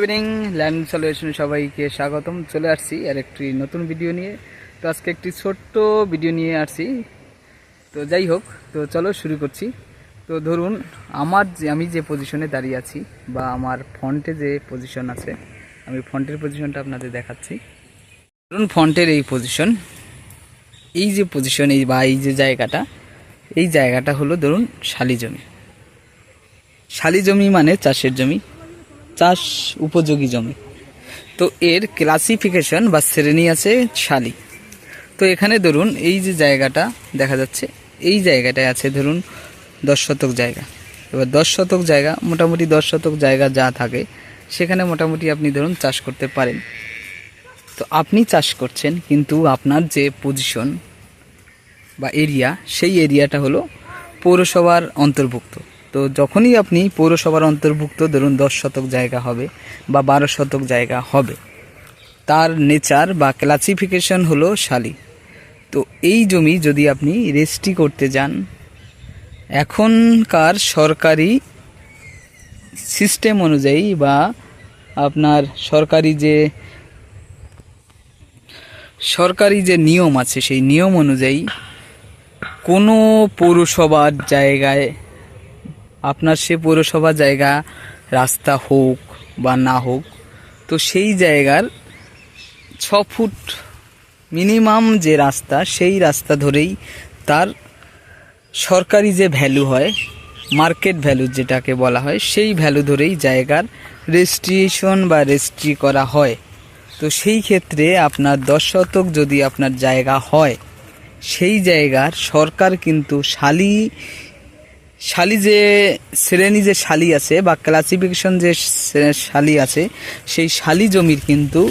Evening land সলিউশনে সবাইকে স্বাগতম। চলে আসছি আর একটি নতুন ভিডিও নিয়ে। তো আজকে একটি ছোট্ট ভিডিও নিয়ে আসছি। তো যাই হোক, তো চলো শুরু করছি। তো ধরুন, আমার যে, আমি যে পজিশনে দাঁড়িয়ে আছি বা আমার ফন্টে যে পজিশন আছে, আমি ফন্টের পজিশনটা আপনাদের দেখাচ্ছি। ধরুন ফন্টের এই পজিশন এই যে পজিশন এই বা এই যে জায়গাটা, এই জায়গাটা হলো ধরুন শালি জমি। শালি জমি মানে চাষের জমি। চাষ উপযোগী জমি। তো এর ক্লাসিফিকেশন বা শ্রেণি আছে শালি তো এখানে ধরুন এই যে জায়গাটা দেখা যাচ্ছে, এই জায়গাটায় আছে ধরুন দশ শতক জায়গা। এবার দশ শতক জায়গা, মোটামুটি দশ শতক জায়গা যা থাকে, সেখানে মোটামুটি আপনি ধরুন চাষ করতে পারেন। তো আপনি চাষ করছেন, কিন্তু আপনার যে পজিশন বা এরিয়া সেই এরিয়াটা হলো পৌরসভার অন্তর্ভুক্ত। তো যখনই আপনি পৌরসভার অন্তর্ভুক্ত, ধরুন দশ শতক জায়গা হবে বা বারো শতক জায়গা হবে, তার নেচার বা ক্লাসিফিকেশন হলো শালি। তো এই জমি যদি আপনি রেজিস্ট্রি করতে যান, এখনকার সরকারি সিস্টেম অনুযায়ী বা আপনার সরকারি যে সরকারি যে নিয়ম আছে, সেই নিয়ম অনুযায়ী কোনো পৌরসভার জায়গায় আপনার সে পৌরসভা জায়গা রাস্তা হোক বা না হোক, তো সেই জায়গার ছ ফুট মিনিমাম যে রাস্তা, সেই রাস্তা ধরেই তার সরকারি যে ভ্যালু হয়, মার্কেট ভ্যালু যেটাকে বলা হয়, সেই ভ্যালু ধরেই জায়গার রেজিস্ট্রিয়েশন বা রেজিস্ট্রি করা হয়। তো সেই ক্ষেত্রে আপনার দশ শতক যদি আপনার জায়গা হয়, সেই জায়গার সরকার কিন্তু শালি শালি যে শ্রেণি যে শালি আছে বা ক্লাসিফিকেশন যে শালি আছে, সেই শালি জমির কিন্তু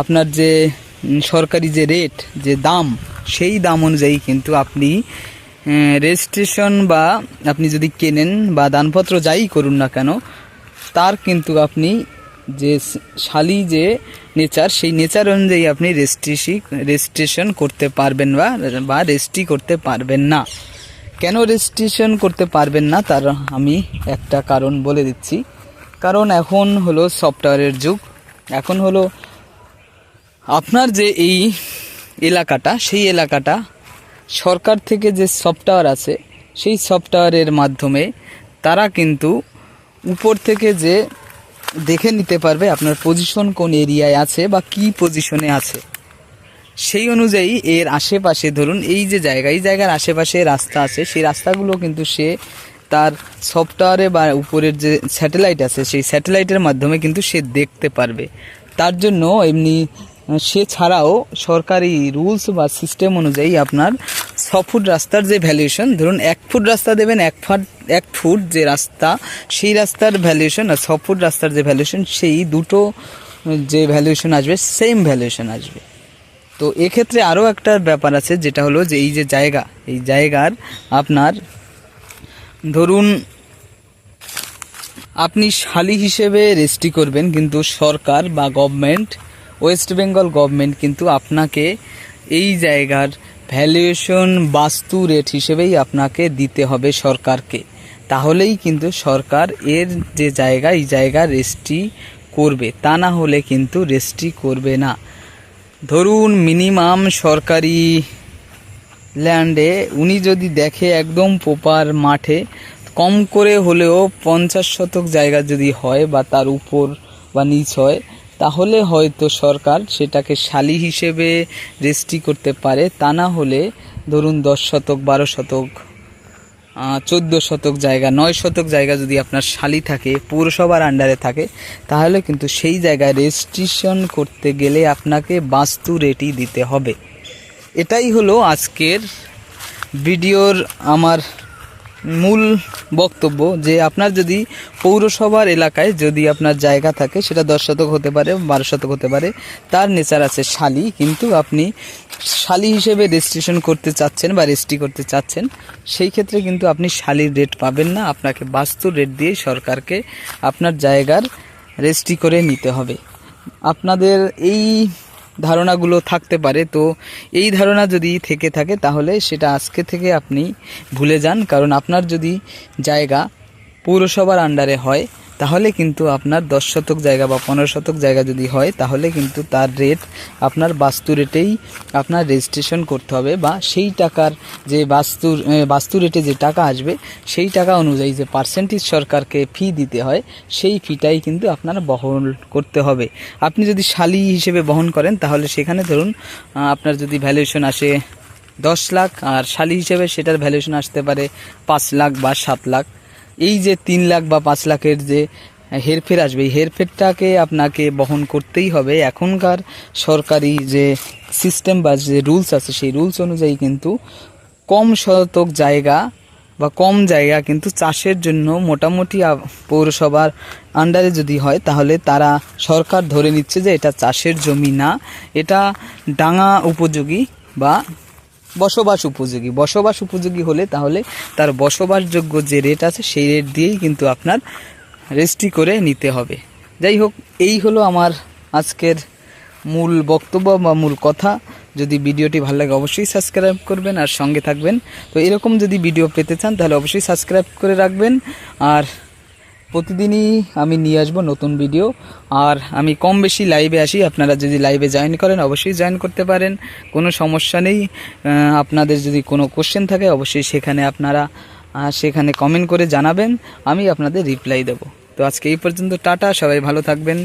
আপনার যে সরকারি যে রেট যে দাম, সেই দাম অনুযায়ী কিন্তু আপনি রেজিস্ট্রেশন বা আপনি যদি কেনেন বা দানপত্র যাই করুন না কেন, তার কিন্তু আপনি যে শালি যে নেচার সেই নেচার অনুযায়ী আপনি রেজিস্ট্রেশি রেজিস্ট্রেশন করতে পারবেন বা বা রেজিস্ট্রি করতে পারবেন না। কেন রেজিস্ট্রেশন করতে পারবেন না? তার আমি একটা কারণ বলে দিচ্ছি। কারণ এখন হলো সফটওয়্যারের যুগ। এখন হলো আপনার যে এই এলাকাটা, সেই এলাকাটা সরকার থেকে যে সফটওয়্যার আছে, সেই সফটওয়্যারের মাধ্যমে তারা কিন্তু উপর থেকে যে দেখে নিতে পারবে আপনার পজিশন কোন এরিয়ায় আছে বা কি পজিশনে আছে। সেই অনুযায়ী এর আশেপাশে, ধরুন এই যে জায়গা, এই জায়গার আশেপাশে রাস্তা আছে, সেই রাস্তাগুলো কিন্তু সে তার সফটওয়্যারে বা উপরের যে স্যাটেলাইট আছে, সেই স্যাটেলাইটের মাধ্যমে কিন্তু সে দেখতে পারবে। তার জন্য এমনি সে ছাড়াও সরকারি রুলস বা সিস্টেম অনুযায়ী আপনার ছ ফুট রাস্তার যে ভ্যালুয়েশন, ধরুন এক ফুট রাস্তা দেবেন, এক ফুট এক ফুট যে রাস্তা, সেই রাস্তার ভ্যালুয়েশন আর ছ ফুট রাস্তার যে ভ্যালুয়েশন, সেই দুটো যে ভ্যালুয়েশন আসবে, সেম ভ্যালুয়েশন আসবে। তো এক্ষেত্রে আরও একটা ব্যাপার আছে, যেটা হলো যে এই যে জায়গা, এই জায়গার আপনার ধরুন আপনি শালি হিসেবে রেজিস্ট্রি করবেন, কিন্তু সরকার বা গভর্নমেন্ট ওয়েস্ট বেঙ্গল গভর্নমেন্ট কিন্তু আপনাকে এই জায়গার ভ্যালুয়েশন বাস্তু রেট হিসেবেই আপনাকে দিতে হবে সরকারকে। তাহলেই কিন্তু সরকার এর যে জায়গা, এই জায়গা রেজিস্ট্রি করবে। তা না হলে কিন্তু রেজিস্ট্রি করবে না। ধরুন মিনিমাম সরকারি ল্যান্ডে উনি যদি দেখে একদম প্রপার মাঠে, কম করে হলেও পঞ্চাশ শতক জায়গা যদি হয় বা তার উপর বা নিচ হয়, তাহলে হয়তো সরকার সেটাকে শালি হিসেবে রেজিস্ট্রি করতে পারে। তা না হলে ধরুন দশ শতক, বারো শতক চোদ্দ শতক জায়গা, নয় শতক জায়গা যদি আপনার শালি থাকে, পৌরসভার আন্ডারে থাকে, তাহলে কিন্তু সেই জায়গায় রেজিস্ট্রেশন করতে গেলে আপনাকে বাস্তু রেটি দিতে হবে। এটাই হলো আজকের ভিডিওর আমার মূল বক্তব্য যে আপনার যদি পৌরসভার এলাকায় যদি আপনার জায়গা থাকে, সেটা দশ শতক হতে পারে, বারো শতক হতে পারে, তার নেচার আছে শালি। কিন্তু আপনি শালি হিসেবে রেজিস্ট্রেশন করতে চাচ্ছেন বা রেজিস্ট্রি করতে চাচ্ছেন, সেই ক্ষেত্রে কিন্তু আপনি শালির রেট পাবেন না। আপনাকে বাস্তু রেট দিয়ে সরকারকে আপনার জায়গার রেজিস্ট্রি করে নিতে হবে। আপনাদের এই ধারণাগুলো থাকতে পারে। তো এই ধারণা যদি থেকে থাকে, তাহলে সেটা আজকে থেকে আপনি ভুলে যান। কারণ আপনার যদি জায়গা পৌরসভার আন্ডারে হয় তাহলে কিন্তু আপনার দশ শতক জায়গা বা পনেরো শতক জায়গা যদি হয় তাহলে কিন্তু তার রেট আপনার বাস্তু রেটেই আপনার রেজিস্ট্রেশন করতে হবে বা সেই টাকার যে বাস্তুর এ, বাস্তু রেটে যে টাকা আসবে সেই টাকা অনুযায়ী যে পার্সেন্টেজ সরকারকে ফি দিতে হয় সেই ফিটাই কিন্তু আপনার বহন করতে হবে। আপনি যদি শালি হিসেবে বহন করেন তাহলে সেখানে ধরুন আপনার যদি ভ্যালুয়েশন আসে দশ লাখ আর শালি হিসেবে সেটার ভ্যালুয়েশন আসতে পারে পাঁচ লাখ বা সাত লাখ। এই যে তিন লাখ বা পাঁচ লাখের যে হেরফের আসবে, এই হেরফেরটাকে আপনাকে বহন করতেই হবে। এখনকার সরকারি যে সিস্টেম বা যে রুলস আছে, সেই রুলস অনুযায়ী কিন্তু কম শতক জায়গা বা কম জায়গা কিন্তু চাষের জন্য মোটামুটি পৌরসভার আন্ডারে যদি হয়, তাহলে তারা সরকার ধরে নিচ্ছে যে এটা চাষের জমি না, এটা ডাঙা উপযোগী বা বসবাস উপযোগী। বসবাস উপযোগী হলে তাহলে তার বসবাসযোগ্য যে রেট আছে সেই রেট দিয়েই কিন্তু আপনার রেজিস্ট্রি করে নিতে হবে। যাই হোক, এই হলো আমার আজকের মূল বক্তব্য বা মূল কথা। যদি ভিডিওটি ভালো লাগে অবশ্যই সাবস্ক্রাইব করবেন আর সঙ্গে থাকবেন। তো এরকম যদি ভিডিও পেতে চান তাহলে অবশ্যই সাবস্ক্রাইব করে রাখবেন। আর প্রতিদিনই আমি নিয়ে আসব নতুন ভিডিও আর আমি কম বেশি লাইভে আসি, আপনারা যদি লাইভে জয়েন করেন, অবশ্যই জয়েন করতে পারেন। কোনো সমস্যা নেই। আপনাদের যদি কোনো কোশ্চেন থাকে, অবশ্যই সেখানে আপনারা সেখানে কমেন্ট করে জানাবেন। আমি আপনাদের রিপ্লাই দেব। তো আজকে এই পর্যন্ত, টাটা, সবাই ভালো থাকবেন।